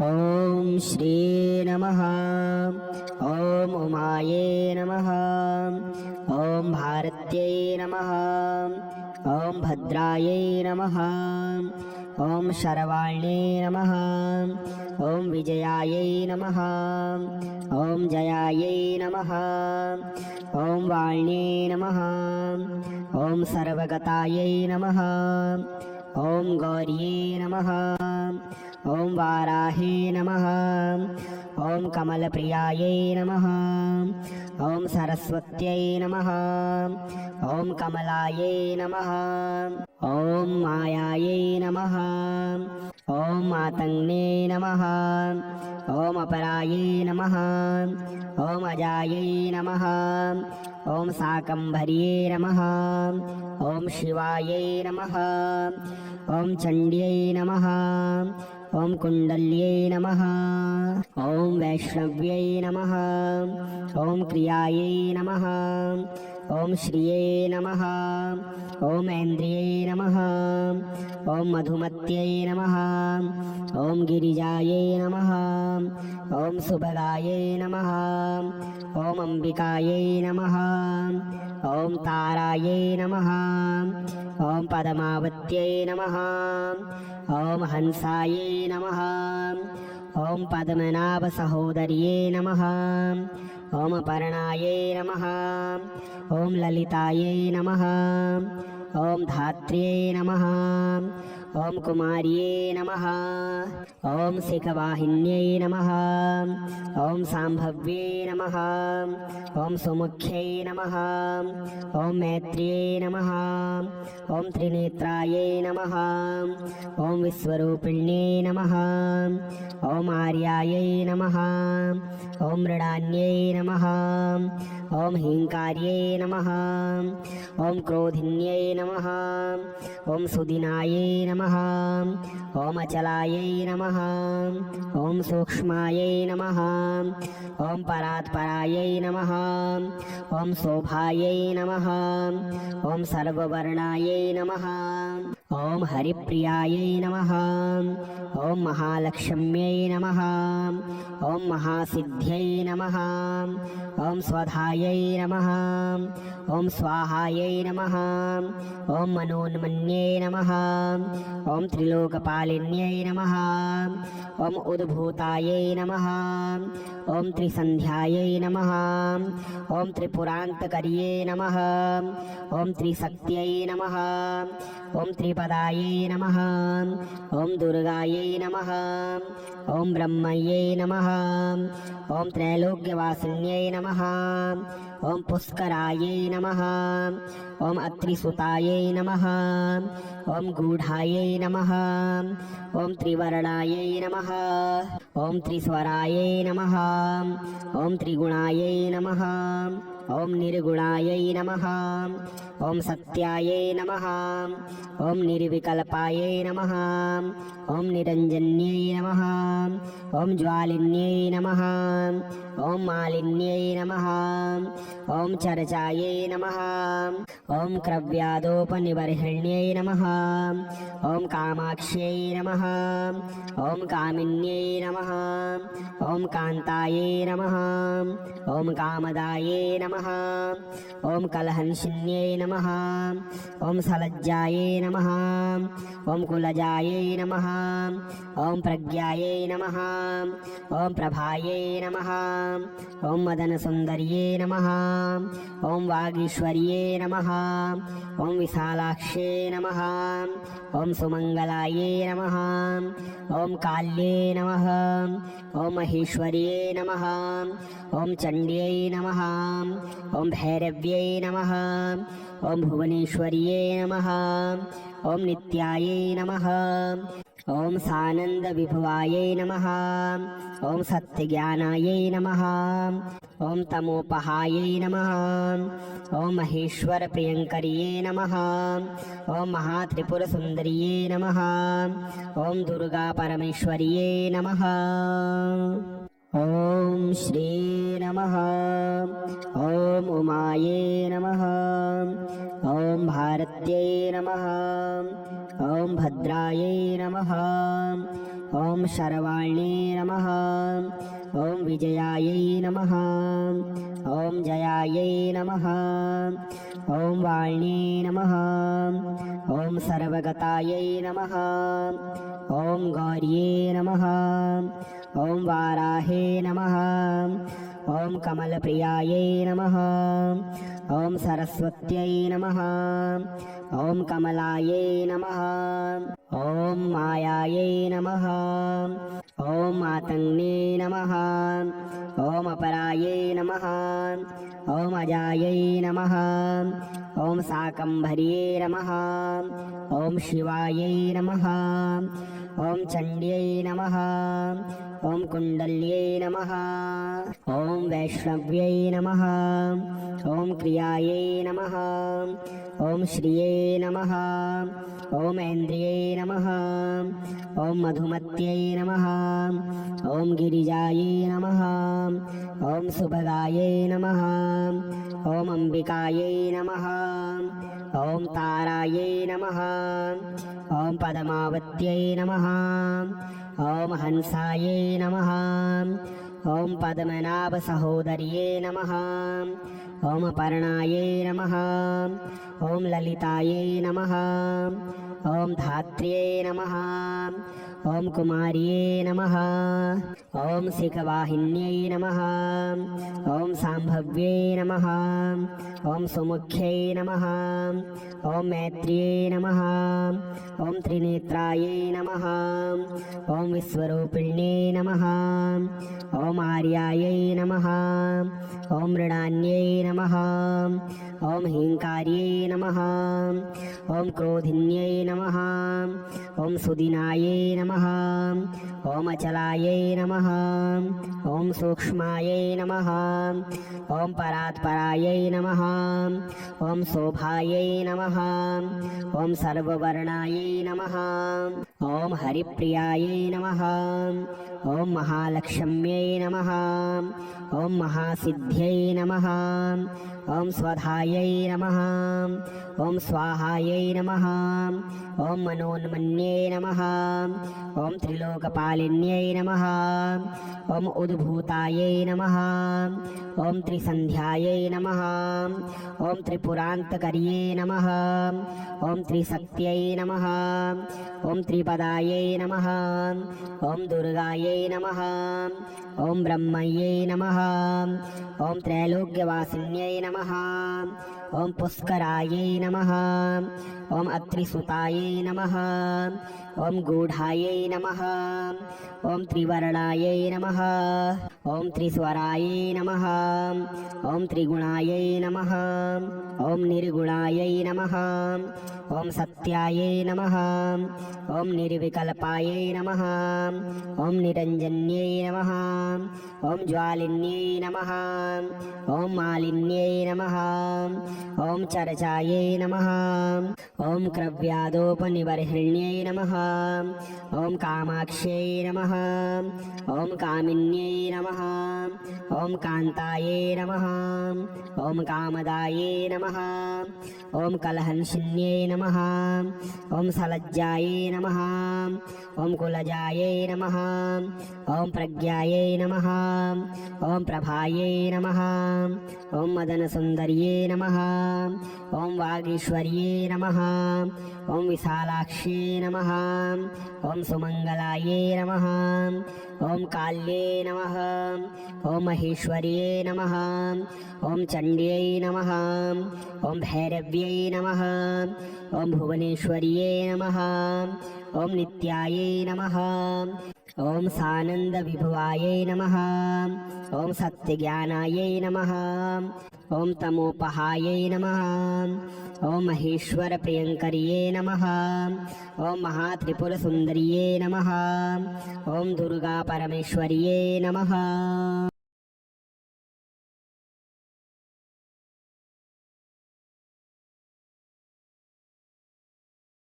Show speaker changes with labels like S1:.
S1: ॐ श्री नमः। ॐ उमाये नमः। ॐ भारत्यै नमः। ॐ भद्रायै नमः। ॐ शरवाण्ये नमः। ॐ विजयायै नमः। ॐ जयायै नमः। ॐ वाण्ये नमः। ॐ सर्वगतायै नमः। ॐ गौर्ये नमः ఓం వారాహే నమ ఓం కమలప్రియాయై నమ ఓం సరస్వత్యై నమ ఓం కమలాయై నమ ఓం మాయాయై నమ ఓం మాతంగ్నే నమ ఓం అపరాయై నమ ఓం అజాయై నమ ఓం సాకంభర్యే నమ ఓం శివాయై నమ ఓం చండ్యై నమ ॐ कुण्डल्यै नमः ॐ वैष्णव्यै नमः ॐ क्रियायै नमः ॐ श्रिये नमः। ॐ ऐन्द्रियै नमः। ॐ मधुमत्यै नमः। ॐ गिरिजायै नमः। ॐ सुभगायै नमः। ॐ अम्बिकायै नमः। ॐ तारायै नमः। ॐ पदमावत्यै नमः। ॐ हंसायै नमः। ఓం పద్మనాభ సహోదరియే నమ. ఓం అపర్ణాయే నమ. ఓం లలితాయే నమ. ఓం ధాత్ర్యే నమ. ॐ कुमार्ये नमः ॐ शिखवाहिन्यै नमः ॐ साम्भव्ये नमः ॐ सुमुख्यै नमः ॐ मैत्र्यै नमः ॐ त्रिनेत्रायै नमः ॐ विश्वरूपिण्यै नमः ॐ आर्यायै नमः ॐ मृडान्यै नमः ॐ हीङ्कार्यै नमः ॐ क्रोधिन्यै नमः ॐ सुदिनायै नमः ॐ अचलायै नमः। ॐ सूक्ष्मायै नमः। ॐ परात्परायै नमः। ॐ शोभायै नमः। ॐ सर्ववर्णायै नमः। ॐ हरिप्रियायै नमः ॐ महालक्ष्म्यै नमः ॐ महासिद्ध्यै नमः ॐ स्वधायै नमः ॐ स्वाहायै नमः ॐ मनोन्मन्ये नमः ॐ त्रिलोकपालिन्यै नमः ॐ उद्भूतायै नमः ॐ त्रिसन्ध्यायै नमः ॐ त्रिपुरान्तकर्ये नमः ॐ त्रिशक्त्यै नमः ॐ त्रिपदायै नमः ॐ दुर्गायै नमः ॐ ब्रह्मयै नमः ॐ त्रैलोक्यवासिन्यै नमः ॐ पुष्करायै नमः ॐ अत्रिसुतायै नमः ॐ गूढायै नमः ॐ त्रिवर्णायै नमः ॐ त्रिस्वरायै नमः ॐ त्रिगुणायै नमः ॐ निर्गुणायै नमः ॐ सत्यायै नमः ॐ निर्विकल्पायै नमः ॐ निरञ्जन्यै नमः ॐ ज्वालिन्यै नमः ॐ मालिन्यै नमः ॐ चर्चायै नमः ॐ क्रव्यादोपनिबर्हिण्यै नमः ॐ कामाक्ष्यै नमः ॐ कामिन्यै नमः ॐ कान्तायै नमः ॐ कामदायै नमः ॐ कलहंसिन्यै नमः ॐ सलज्जायै नमः ॐ कुलजायै नमः ॐ प्रज्ञायै नमः ॐ प्रभायै नमः ॐ मदनसुन्दर्ये नमः ॐ वागीश्वर्ये नमः ॐ विशालाक्ष्ये नमः ॐ सुमङ्गलायै नमः ॐ काल्ये नमः ॐ महेश्वर्ये नमः ॐ चण्ड्यै नमः ఓం భైరవ్యై నమ. ఓం భువనేశ్వర్యే నమ. ఓం నిత్యాయై నమ. ఓం సానంద విభువాయై నమ. ఓం సత్యజ్ఞానాయై నమ. ఓం తమోపహాయై నమ. ఓం మహేశ్వర ప్రియంకరియే నమ. ఓం మహాత్రిపుర సుందరియే నమ. ఓం దుర్గా పరమేశ్వరియే నమ. ॐ श्री नमः। ॐ उमाये नमः। ॐ भारत्यै नमः। ॐ भद्रायै नमः। ॐ शर्वाण्ये नमः। ॐ विजयायै नमः ॐ जयायै नमः ॐ वाण्ये नमः ॐ सर्वगतायै नमः ॐ गौर्ये नमः ॐ वाराहे नमः ॐ कमलप्रियायै नमः ॐ सरस्वत्यै नमः ॐ कमलायै नमः अपरायै नमः। ॐ अजायै नमः। ॐ शाकम्भर्ये नमः। ॐ शिवायै नमः। ఓం చండ్యై నమ. ఓం కుండల్యై నమ. ఓం వైష్ణవ్యై నమ. ఓం క్రియాయై నమ. ఓం శ్రియే నమ. ఓం ఐంద్రియై నమ. ఓం మధుమత్యై నమ. ఓం గిరిజాయై నమ. ఓం సుభగాయై నమ. ఓం అంబికాయై నమ. ఓం తారాయై నమ. ఓం పదమావత్యై నమ. ఓం హంసాయై నమ. ఓం పద్మనాభ సహోదర్యే నమ. ॐ पर्णायै नमः ॐ ललितायै नमः ॐ धात्र्यै नमः ॐ कुमार्ये नमः ॐ शिखवाहिन्यै नमः ॐ साम्भव्यै नमः ॐ सुमुख्यै नमः ॐ मैत्र्यै नमः ॐ त्रिनेत्रायै नमः ॐ विश्वरूपिण्यै नमः ॐ आर्यायै नमः ॐ मृडान्यै नमः। ॐ हीङ्कार्यै नमः। ॐ क्रोधिन्यै नमः। ॐ सुदिनायै नमः। ॐ अचलायै नमः। ॐ सूक्ष्मायै नमः। ॐ परात्परायै नमः। ॐ शोभायै नमः। ॐ सर्ववर्णायै नमः। ఓం హరిప్రియాయై నమ. ఓం మహాలక్ష్మ్యై నమ. ఓం మహాసిద్ధ్యై నమ. ఓం స్వధాయై నమ ఓం స్వాహాయై నమ ఓం మనోన్మన్యై నమ ఓం త్రిలోకపాలిన్యై నమ ఓం ఉద్భూతాయై నమ ఓం త్రిసంధ్యాయై నమ ఓం త్రిపురాంతకర్యే నమ ఓం త్రిశక్త్యై నమ ఓం త్రిపదాయై నమ ఓం దుర్గాయై నమ ఓం బ్రహ్మయ్యై నమ ఓం త్రైలోక్యవాసిన్యై నమ नमः ॐ पुष्करायै नमः ॐ अत्रिसुतायै नमः ॐ गूढायै नमः ॐ त्रिवर्णायै नमः ॐ त्रिस्वरायै नमः ॐ त्रिगुणायै नमः ॐ निर्गुणायै नमः ॐ सत्यायै नमः ॐ निर्विकल्पायै नमः ॐ निरञ्जन्यै नमः ॐ ज्वालिन्यै नमः ॐ मालिन्यै नमः ॐ चर्चायै नमः ॐ क्रव्यादोपनिबर्हिण्यै नमः ॐ कामाक्ष्यै नमः ॐ कामिन्यै नमः ॐ कान्तायै नमः ॐ कामदायै नमः ॐ कलहंसिन्यै नमः ॐ सलज्जायै नमः ॐ कुलजायै नमः ॐ प्रज्ञायै नमः ॐ प्रभायै नमः ॐ मदनसुन्दर्ये नमः ఓం వాగీశ్వర్యే నమ. ఓం విశాలాక్షే నమ. ఓం సుమంగళాయే నమ. ఓం కాళ్యే నమ. ఓం మహేశ్వర్యే నమ. ఓం చండ్యై నమ. ఓం భైరవ్యై నమ. ఓం భువనేశ్వర్యే నమ. ఓం నిత్యాయై నమ. ఓం సానంద విభువాయై నమ. ఓం సత్యజ్ఞానాయై నమ. ఓం తమోపహాయై నమ. ఓం మహేశ్వర ప్రియంకరియే నమ. ఓం మహాత్రిపుర సుందరియే నమ. ఓం దుర్గా పరమేశ్వరియే నమ.